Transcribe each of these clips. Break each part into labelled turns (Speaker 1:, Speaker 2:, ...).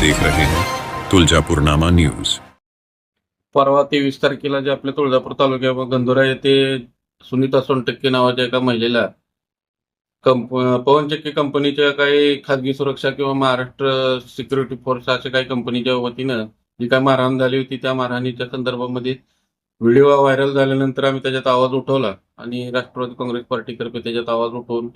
Speaker 1: देख रहे हैं। तुलजापुरनामा न्यूज।
Speaker 2: परवा तेवीस तारखेला जे आपल्या तुळजापूर तालुक्या गंधुरा येथे सुनीता सोनटक्के नावाच्या एका महिलेला कंप पवनचक्की कंपनीच्या काही खाजगी सुरक्षा किंवा महाराष्ट्र सिक्युरिटी फोर्स अशा काही कंपनीच्या वतीनं जी काही मारहाण झाली होती त्या मारहाणीच्या संदर्भामध्ये व्हिडिओ व्हायरल झाल्यानंतर आम्ही त्याच्यात आवाज उठवला आणि राष्ट्रवादी काँग्रेस पार्टीतर्फे त्याच्यात आवाज उठवून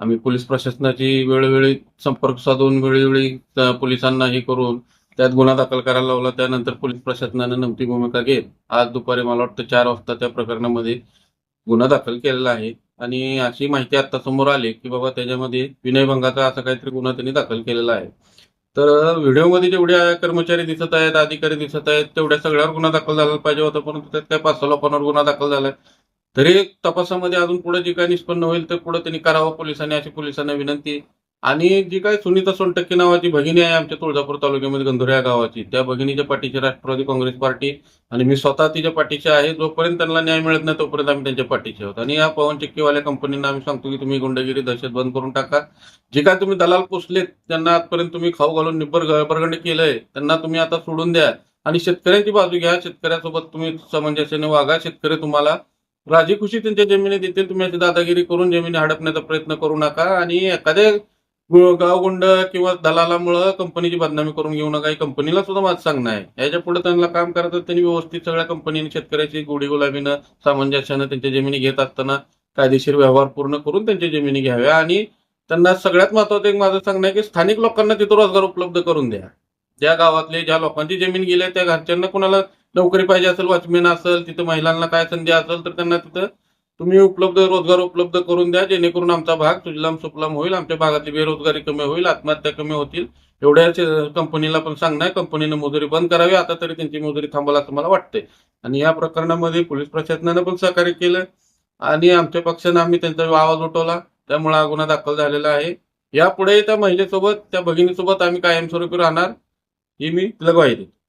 Speaker 2: आम्ही पोलीस प्रशासनाची वेळोवेळी संपर्क साधून वेळोवेळी पोलिसांना हे करून त्यात गुन्हा दाखल करायला लावला. त्यानंतर पोलीस प्रशासनानं नमती भूमिका घेत आज दुपारी मला वाटतं चार वाजता त्या प्रकरणामध्ये गुन्हा दाखल केलेला आहे. आणि अशी माहिती आता समोर आली की बाबा त्याच्यामध्ये विनयभंगाचा असा काहीतरी गुन्हा त्यांनी दाखल केलेला आहे. तर व्हिडिओमध्ये जेवढ्या कर्मचारी दिसत आहेत अधिकारी दिसत आहेत तेवढ्या सगळ्यावर गुन्हा दाखल झाला पाहिजे होता परंतु त्यात काय पाच सहा लोकांवर गुन्हा दाखल झालाय. तरी तपासामध्ये अजून पुढे जे काही निष्पन्न होईल ते पुढे त्यांनी करावं. पोलिसांनी अशी पोलिसांना विनंती. आणि जी काय सुनीता सोनटक्के नावाची भगिनी आहे आमच्या तुळजापूर तालुक्यामध्ये गंधुऱ्या या गावाची. त्या भगिनीच्या पाठीची राष्ट्रवादी काँग्रेस पार्टी आणि मी स्वतः तिच्या पाठीशी आहे. जोपर्यंत त्यांना न्याय मिळत नाही तोपर्यंत आम्ही त्यांच्या पाठीशी आहोत. आणि या पवन चक्कीवाल्या कंपनींना आम्ही सांगतो की तुम्ही गुंडगिरी दहशत बंद करून टाका. जे काय तुम्ही दलाल पोचलेत त्यांना आजपर्यंत तुम्ही खाऊ घालून निब्बर बरगंड केलंय. त्यांना तुम्ही आता सोडून द्या. आणि शेतकऱ्यांची बाजू घ्या. शेतकऱ्यासोबत तुम्ही समंजस्याने वागा. शेतकरी तुम्हाला राजी खुशी त्यांच्या जमिनी देतील तुम्ही याची दादागिरी करून जमिनी हडपण्याचा प्रयत्न करू नका आणि एखाद्या गावगुंड किंवा दलालामुळं कंपनीची बदनामी करून घेऊ नका कंपनीला सुद्धा माझं सांगणं आहे. याच्यापुढे त्यांना काम करत त्यांनी व्यवस्थित सगळ्या कंपनीने शेतकऱ्याची गोडी गुलाबीनं सामंजस्यानं त्यांच्या जमिनी घेत असताना कायदेशीर व्यवहार पूर्ण करून त्यांच्या जमिनी घ्याव्या आणि त्यांना सगळ्यात महत्वाचं एक माझं सांगणं आहे की स्थानिक लोकांना तिथं रोजगार उपलब्ध करून द्या. ज्या गावातले ज्या लोकांची जमीन गेली आहे त्या घरच्यांना कुणाला नोकरी पाहिजे असेल वॉचमेन असेल तिथं महिलांना काय संधी असेल तर त्यांना तिथं तुम्ही उपलब्ध रोजगार उपलब्ध करून द्या. जेणेकरून आमचा भाग सुजलाम सुफलाम होईल आमच्या भागातली बेरोजगारी कमी होईल आत्महत्या कमी होतील. एवढ्या कंपनीला पण सांगणार कंपनीनं मजुरी बंद करावी. आता तरी त्यांची मजुरी थांबवला असं मला वाटतंय. आणि या प्रकरणामध्ये पोलीस प्रशासनानं पण सहकार्य केलं आणि आमच्या पक्षानं आम्ही त्यांचा आवाज उठवला. त्यामुळे हा गुन्हा दाखल झालेला आहे. यापुढे त्या महिलेसोबत त्या भगिनीसोबत आम्ही कायमस्वरूपी राहणार. ही मी तिला ग्वाही देतो.